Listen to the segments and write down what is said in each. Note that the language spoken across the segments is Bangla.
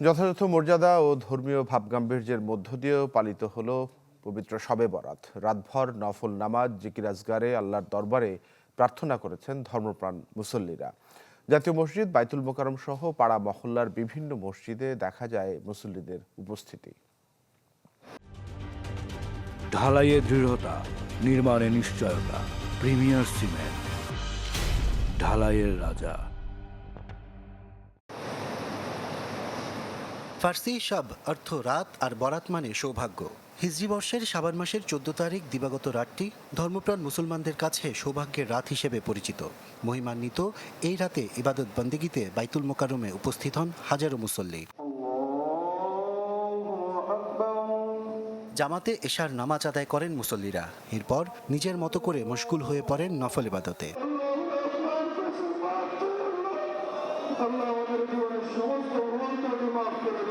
যথাযথ মর্যাদা ও ধর্মীয় ভাবগাম্ভীর্যের মধ্য দিয়েও পালিত হলো পবিত্র শবে বরাত। রাতভর নফল নামাজ, জিকির আজগারে, আল্লাহর দরবারে প্রার্থনা করেছেন ধর্মপ্রাণ মুসল্লিরা। জাতীয় মসজিদ, বাইতুল মোকারম সহ পাড়া মহল্লার বিভিন্ন মসজিদে দেখা যায় মুসল্লিদের উপস্থিতি। ঢালাইয়ে দৃঢ়তা, নির্মাণে নিশ্চয়তা, প্রিমিয়ার সিমেন্ট, ঢালাইয়ের রাজা। ফার্সি শাব অর্থ রাত আর বরাত মানে সৌভাগ্য। হিজরি বর্ষের সাবান মাসের চোদ্দ তারিখ দিবাগত রাতটি ধর্মপ্রাণ মুসলমানদের কাছে সৌভাগ্যের রাত হিসেবে পরিচিত। মহিমান্বিত এই রাতে ইবাদত বন্দিগিতে বাইতুল মোকারমে উপস্থিত হন হাজারো মুসল্লি। জামাতে এশার নামাজ আদায় করেন মুসল্লিরা। এরপর নিজের মতো করে মশগুল হয়ে পড়েন নফল ইবাদতে। আল্লাহ আমাদের জীবনের সমস্ত মাফ করে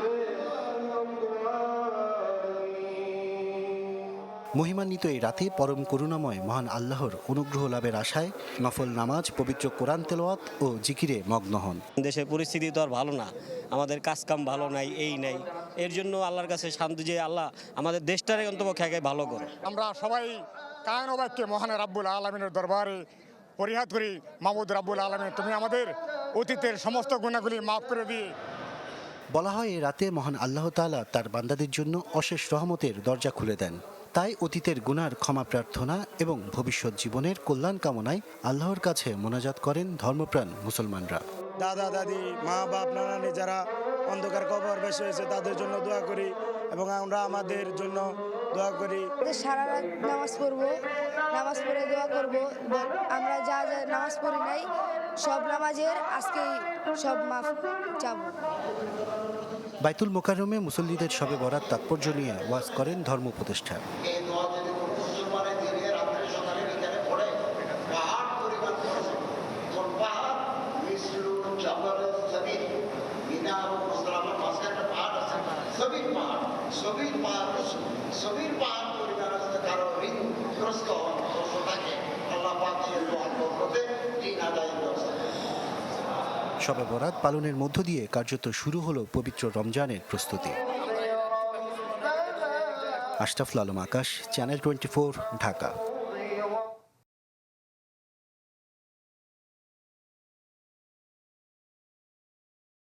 মহিমান্বিত এই রাতে পরম করুণাময় মহান আল্লাহর অনুগ্রহ লাভের আশায় নফল নামাজ পবিত্র কোরআন তেলাওয়াত ও জিকিরে মগ্ন হন। দেশের পরিস্থিতি তো আর ভালো না। আমাদের কাজকাম ভালো নাই এই নাই। এর জন্য আল্লাহর কাছে শান্তি যে আল্লাহ আমাদের দেশটারে অন্তপক্ষে আগে ভালো করে। আমরা সবাই কায়ন বাক্যে মহান রাব্বুল আলমিনের দরবারে পরিহাত করি। মাহমুদ রাব্বুল আলমে তুমি আমাদের অতীতের সমস্ত গুণাগুলি মাফ করে দিয়ে বলা হয় এই রাতে মহান আল্লাহ তাআলা তার বান্দাদের জন্য অশেষ রহমতের দরজা খুলে দেন। তাই অতীতের গুনার ক্ষমা প্রার্থনা এবং ভবিষ্যৎ জীবনের কল্যাণ কামনায় আল্লাহর কাছে মোনাজাত করেন ধর্মপ্রাণ মুসলমানরা। দাদা দাদি মা বাপ নানানি যারা অন্ধকার কবর বেশি হয়েছে তাদের জন্য দোয়া করি এবং আমরা আমাদের জন্য দোয়া করি। সারা রাত নামাজ পড়ব। নামাজ পড়ে দোয়া করব আমরা যা যা নামাজ পড়ি নাই সব নামাজের আজকেই সব মাফ চাবো। বাইতুল মোকাররমে মুসল্লিদের সবে বরাত তাৎপর্য নিয়ে ওয়াজ করেন ধর্ম উপদেষ্টা। সবে বরাত পালনের মধ্য দিয়ে কার্যত শুরু হলো পবিত্র রমজানের প্রস্তুতি। Ashraful Alam Akash, channel twenty Dhaka.